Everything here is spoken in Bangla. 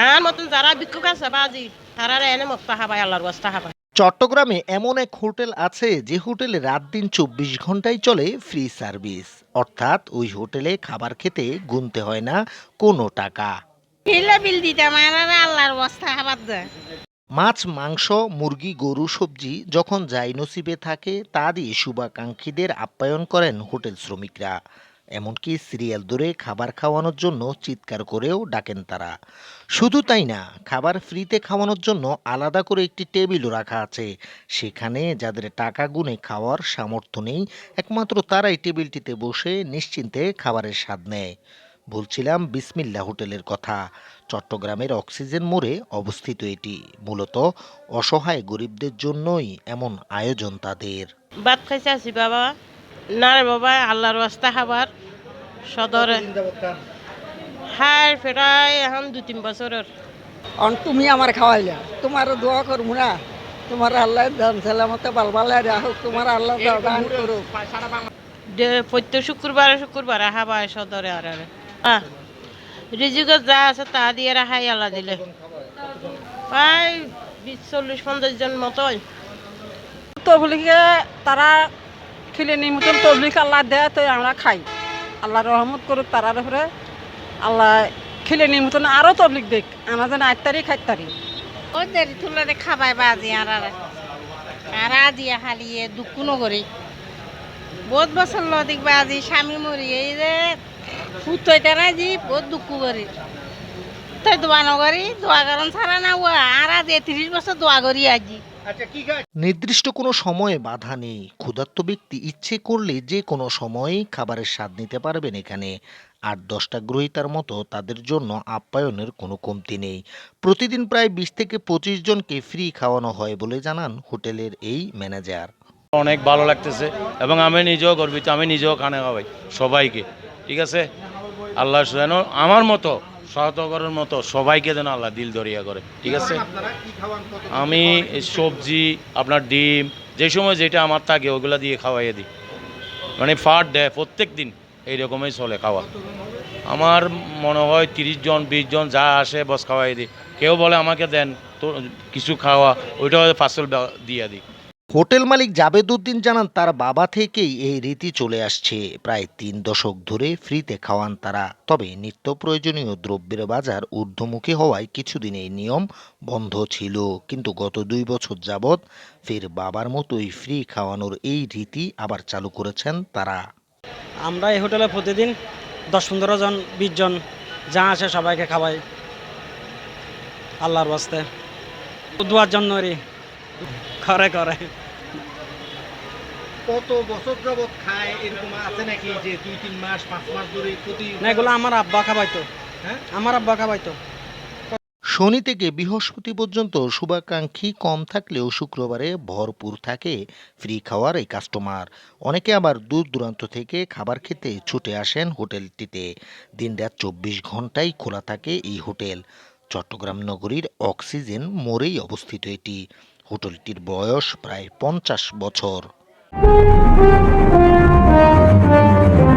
আর মতন যারা ভিক্ষুক আছে বাজি। তারা এনে মত হাবাই আল্লাহর বস্তা হাবাই চট্টগ্রামে এমন এক হোটেল আছে যে হোটেলে রাত দিন চব্বিশ ঘন্টায় চলে ফ্রি সার্ভিস। অর্থাৎ ওই হোটেলে খাবার খেতে গুনতে হয় না কোনো টাকা। কিলা বিল দিতাম আর আর আল্লাহর বস্তা খাবার দেয় মাছ মাংস মুরগি গরু সবজি যখন যাই নসিবে থাকে তা দিয়ে শুভাকাঙ্ক্ষীদের আপ্যায়ন করেন হোটেল শ্রমিকরা। এমনকি সিরিয়াল ধরে খাবার খাওয়ানোর জন্য চিৎকার করেও ডাকেন তারা। শুধু তাই না, খাবার ফ্রিতে খাওয়ানোর জন্য আলাদা করে একটি টেবিলও রাখা আছে। সেখানে যাদের টাকা গুনে খাওয়ার সামর্থ্য নেই, একমাত্র তারাই টেবিলটিতে বসে নিশ্চিন্তে খাবারের স্বাদ নেয়। বলছিলাম বিসমিল্লা হোটেলের কথা। চট্টগ্রামের অক্সিজেন মোড়ে অবস্থিত এটি। মূলত অসহায় গরিবদের জন্যই এমন আয়োজন তাদের। ভাত খাইছে আছি বাবা। না রে বাবা আল্লাহর বস্তা খাবার সদরে। হাই ফেরাই এখন দু তিন বছরের। অন তুমি আমার খাওয়াইলা। তোমার দোয়া করব না। তোমার আল্লাহ দান সালামতে বালবালা রাখুক তোমার আল্লাহ দান করুক। দে- প্রত্যেক শুক্রবারে শুক্রবারে হাবাই সদরে আর আর। আহ, রিজিকে যা আছে তা দিয়ে রাখাই আল্লাহ দিলে। প্রায় বিশ চল্লিশ পঞ্চাশ জন মতোই। তবলিকে তারা খিলে নি মতন তবলিক আল্লাহ দেয় তো আমরা খাই। আল্লাহ রহমত করুক তারার উপরে আল্লাহ খিলে নি মতন আরও তবলিক দেখ। আমরা যেন আট তারিখ খাই তারিখ। ওদের তুলে খাবাই বাজি আর আর। আজিয়া খালিয়ে দুঃখ নগরি। বহুত বছর লদিক বাজি, স্বামী মরি, এই যে ফুটইতে রাজি বহুত দুঃখ করি। তাই দোয়া নগরি দোয়া করন ছাড়া না ও আর আজ ত্রিশ বছর দোয়া করি আজি। নির্দিষ্ট কোনো সময়ে বাধা নেই। ক্ষুধার্ত ব্যক্তি ইচ্ছে করলে যে কোনো সময়েই খাবারের স্বাদ নিতে পারবেন এখানে। আর দশটা গ্রহীতার মতো তাদের জন্য আপ্যায়নের কোনো কমতি নেই। প্রতিদিন প্রায় বিশ থেকে পঁচিশ জনকে ফ্রি খাওয়ানো হয় বলে জানান হোটেলের এই ম্যানেজার। অনেক ভালো লাগতেছে এবং আমি নিজেও গর্বিত। আমি নিজেও খানে খাওয়াই সবাইকে। ঠিক আছে? আল্লাহ যেন আমার মতো সহতকরের মতো সবাইকে যেন আল্লাহ দিল দরিয়া করে, ঠিক আছে? আমি সবজি, আপনার ডিম, যে সময় যেটা আমার থাকে, ওগুলো দিয়ে খাওয়াইয়ে দিই। মানে ফাট দেয়, প্রত্যেক দিন এইরকমই চলে খাওয়া। আমার মনে হয় তিরিশ জন, বিশ জন যা আসে বস খাওয়াই দিই। কেউ বলে আমাকে দেন তো কিছু খাওয়া, ওইটাও ফাসল দিয়ে দিই। হোটেল মালিক জাবেদুদ্দিন জানান, তার বাবা থেকেই এই রীতি চলে আসছে। প্রায় তিন দশক ধরে ফ্রিতে খাওয়ান তারা। তবে নিত্য প্রয়োজনীয় দ্রব্যের বাজার ঊর্ধ্বমুখী হওয়ায় কিছুদিন এই নিয়ম বন্ধ ছিল। কিন্তু গত দুই বছর যাবৎ ফের বাবার মতোই ফ্রি খাওয়ানোর এই রীতি আবার চালু করেছেন তারা। আমরা এই হোটেলে প্রতিদিন দশ, পনেরো জন, বিশ জন যা আসে সবাইকে খাওয়াই। আল্লাহর বাস্তে দুয়ার জন্য করে করে কত বছর যাবত খায় এরকম আছে নাকি যে দুই তিন মাস পাঁচ মাস ধরে প্রতি না এগুলো আমার আব্বা খাওয়াইতো। হ্যাঁ? আমার আব্বা খাওয়াইতো। শনি থেকে বৃহস্পতি পর্যন্ত শুভাকাঙ্ক্ষী কম থাকলেও শুক্রবারে ভরপুর থাকে ফ্রি খাওয়ার এই কাস্টমার। অনেকে আবার দূর দূরান্ত থেকে খাবার খেতে ছুটে আসেন হোটেলটিতে। দিনরাত চব্বিশ ঘন্টাই খোলা থাকে এই হোটেল। চট্টগ্রাম নগরীর অক্সিজেন মোড়েই অবস্থিত এটি। হোটেলটির বয়স প্রায় পঞ্চাশ বছর। Thank you.